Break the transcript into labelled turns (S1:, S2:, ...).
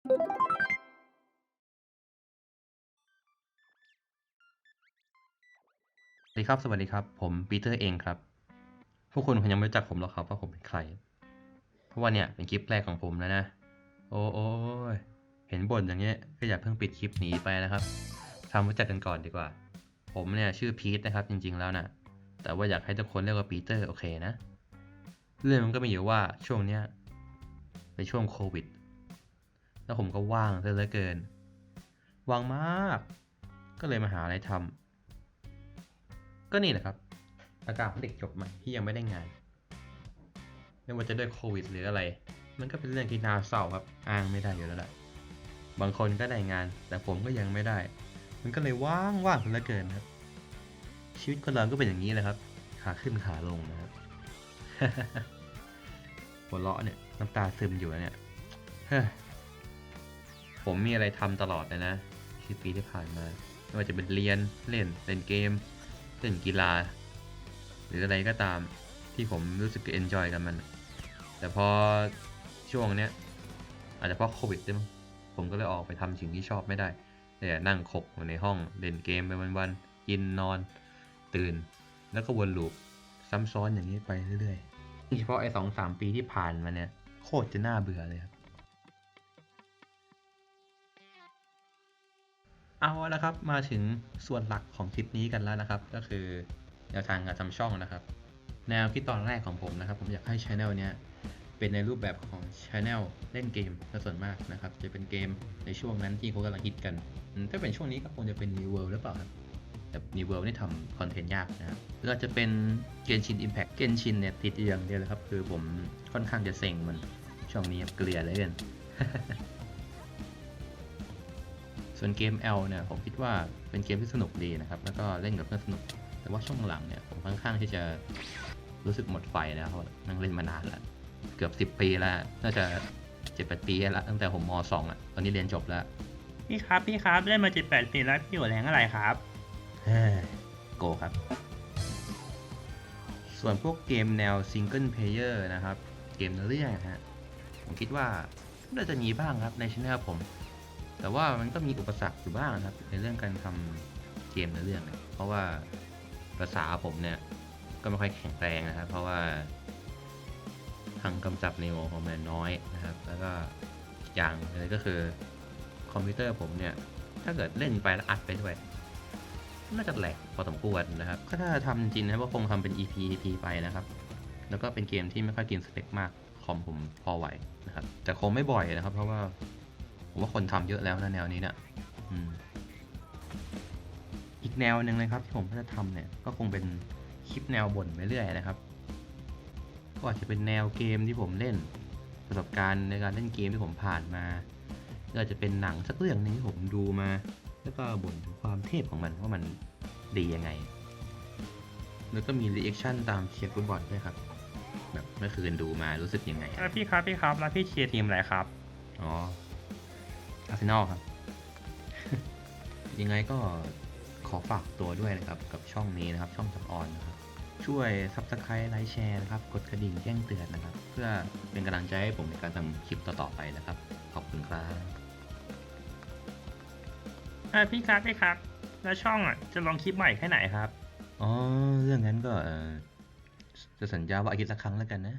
S1: สวัสดีครับ สวัสดีครับ ผมปีเตอร์เองครับ พวกคุณคงยังไม่รู้จักผมหรอกครับว่าผมเป็นใคร เพราะว่าเนี่ยเป็นคลิปแรกของผมแล้วนะ โอ้โอยเห็นบ่นอย่างเงี้ย ก็อย่าเพิ่งปิดคลิปหนีไปนะครับทำรู้จักกันก่อนดีกว่า ผมเนี่ยชื่อพีทนะครับจริง ๆแล้วนะแต่ว่าอยากให้ทุกคนเรียกว่าปีเตอร์โอเคนะ เรื่องมันก็มีอยู่ว่าช่วงเนี้ยเป็นช่วงโควิด แล้วผมก็ว่างซะเหลือเกิน ว่างมาก ก็เลยมาหาอะไรทำก็นี่แหละครับ อาการของเด็กจบใหม่ที่ยังไม่ได้งาน ไม่ว่าจะด้วยโควิดหรืออะไร มันก็เป็นเรื่องที่น่าเศร้าครับ อ้างไม่ได้อยู่แล้วแหละบางคนก็ได้งาน แต่ผมก็ยังไม่ได้ มันก็เลยว่างว่างเหลือเกินครับ ชีวิตคนเราก็เป็นอย่างนี้แหละครับ ขาขึ้นขาลงนะครับหัวเราะเนี่ยน้ำตาซึมอยู่เนี่ยเฮ้ย ผมมีอะไรทำตลอดเลยนะสิบปีที่ผ่านมาไม่ว่าจะเป็นเรียนเล่นเล่นเกม เล่นกีฬา หรืออะไรก็ตามที่ผมรู้สึกเอนจอยกับมัน แต่พอช่วงเนี้ยอาจจะเพราะโควิดด้วยมั้งผมก็เลยออกไปทำสิ่งที่ชอบไม่ได้แต่นั่งขกอยู่ในห้องเล่นเกมไปวันๆกินนอน ตื่น แล้วก็วนลูปซ้ำซ้อนอย่างนี้ไปเรื่อยๆเฉพาะไอ้สองสามปีที่ผ่านมาเนี่ยโคตรจะน่าเบื่อเลยครับ เอาละครับมาถึงส่วนหลักของคลิปนี้กันแล้วนะครับ ก็คือแนวทางการทำช่องนะครับ แนวคิดตอนแรกของผมนะครับ ผมอยากให้ช anel เนี้ยเป็นในรูปแบบของช anel เล่นเกมซะส่วนมากนะครับ จะเป็นเกมในช่วงนั้นที่เขากำลังฮิตกัน ถ้าเป็นช่วงนี้ก็คงจะเป็น New World หรือเปล่าครับแต่ New World นี่ทำคอนเทนต์ยากนะครับแล้วจะเป็นเกนชิน Impact เกนชินเนี่ยติดอยู่อย่างเดียวเลยครับ คือผมค่อนข้างจะเซ็งมันช่วงนี้เกลียเลยกัน ส่วนเกม L เนี่ยผมคิดว่าเป็นเกมที่สนุกดีนะครับ แล้วก็เล่นกับเพื่อนสนุก แต่ว่าช่วงหลังเนี่ยผมค่อนข้างที่จะรู้สึกหมดไฟแล้วเพราะนั่งเล่นมานานแล้วเกือบ 10 ปีแล้ว น่าจะเจ็ดแปดปีแล้วตั้งแต่ผมมสองอะตอนนี้เรียนจบแล้ว
S2: พี่ครับพี่ครับเล่นมาเจ็ดแปดปีแล้วพี่อยู่แรงอะไรครับ
S1: เฮ้ยโกครับ ส่วนพวกเกมแนวซิงเกิลเพลเยอร์นะครับ เกมเนื้อเรื่องนะฮะผมคิดว่าน่าจะมีบ้างครับในช anel ผม แต่ว่ามันก็มีอุปสรรคอยู่บ้างนะครับ ในเรื่องการทำเกมเนื้อเรื่องเนี่ยเพราะว่าภาษาผมเนี่ย ก็ไม่ค่อยแข็งแรงนะครับ เพราะว่าทางกำจับในโมของมันน้อยนะครับ แล้วก็อย่างเลยก็คือคอมพิวเตอร์ผมเนี่ย ถ้าเกิดเล่นไปแล้วอัดไปด้วยน่าจะแหลกพอสมควรนะครับ ก็ถ้าทำจริงนะครับก็คงทำเป็น EP EP ไปนะครับ แล้วก็เป็นเกมที่ไม่ค่อยกินสเปคมากคอมผมพอไหวนะครับ แต่คงไม่บ่อยนะครับ เพราะว่า ว่าคนทำเยอะแล้วนะแนวนี้เนี่ยอืมอีกแนวหนึ่งเลยครับที่ผมจะทำเนี่ยก็คงเป็นคลิปแนวบ่นไปเรื่อยนะครับ ก็อาจจะเป็นแนวเกมที่ผมเล่น ประสบการณ์ในการเล่นเกมที่ผมผ่านมาหรืออาจจะเป็นหนังสักเรื่องหนึงที่ผมดูมา แล้วก็บ่นถึงความเทพของมันว่ามันดียังไง แล้วก็มีรีแอคชั่นตามเชียร์ฟุตบอลด้วยครับ แบบเมื่อคืนดูมารู้สึกยังไง
S2: แล้วพี่ครับพี่ครับแล้วพี่เชียร์ทีมอะไรครับ
S1: อ๋อ อาร์เซนอลครับ ยังไงก็ขอฝากตัวด้วยนะครับ กับช่องนี้นะครับ ช่องจับออนนะครับ ช่วย Subscribe ไลค์แชร์นะครับ กดกระดิ่งแจ้งเตือนนะครับ เพื่อเป็นกำลังใจให้ผมในการทำคลิปต่อๆไปนะครับ ขอบคุณครับ
S2: เออพี่ครับพี่ครับ แล้วช่องอะจะลงคลิปใหม่แค่ไหนครับ
S1: อ๋อ เรื่องนั้นก็เอ่อจะสัญญาว่าอาทิตย์ละครั้งแล้วกันนะ